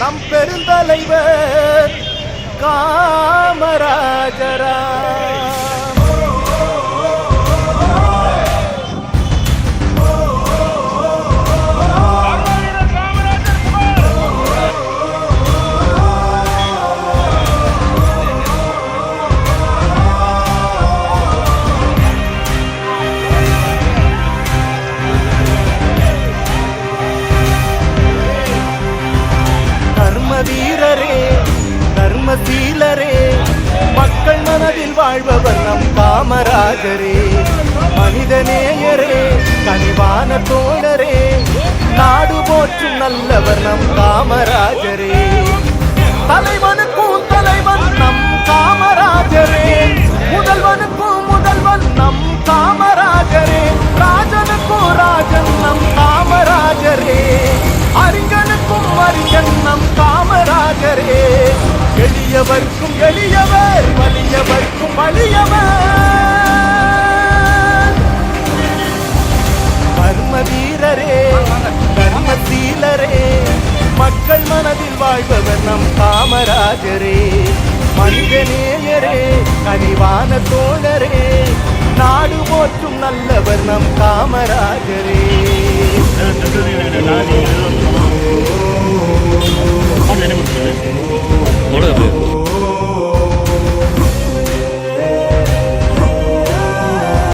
நம் பெருந்தலைவர் காமராஜரா. வீரரே தர்மசீலரே மக்கள் மனதில் வாழ்பவர் நம் காமராஜரே. மனிதநேயரே கனிவான தோழரே நாடு போற்றும் நல்லவர் நம் காமராஜரே. எளியவர்க்கும் எளியவர் வலியவர்க்கும் வலியவர். கர்ம வீரரே கர்மசீலரே மக்கள் மனதில் வாழ்பவர் நம் காமராஜரே. மனிதநேயரே கனிவான தோழரே நாடு போற்றும் நல்லவர் நம் காமராஜரே.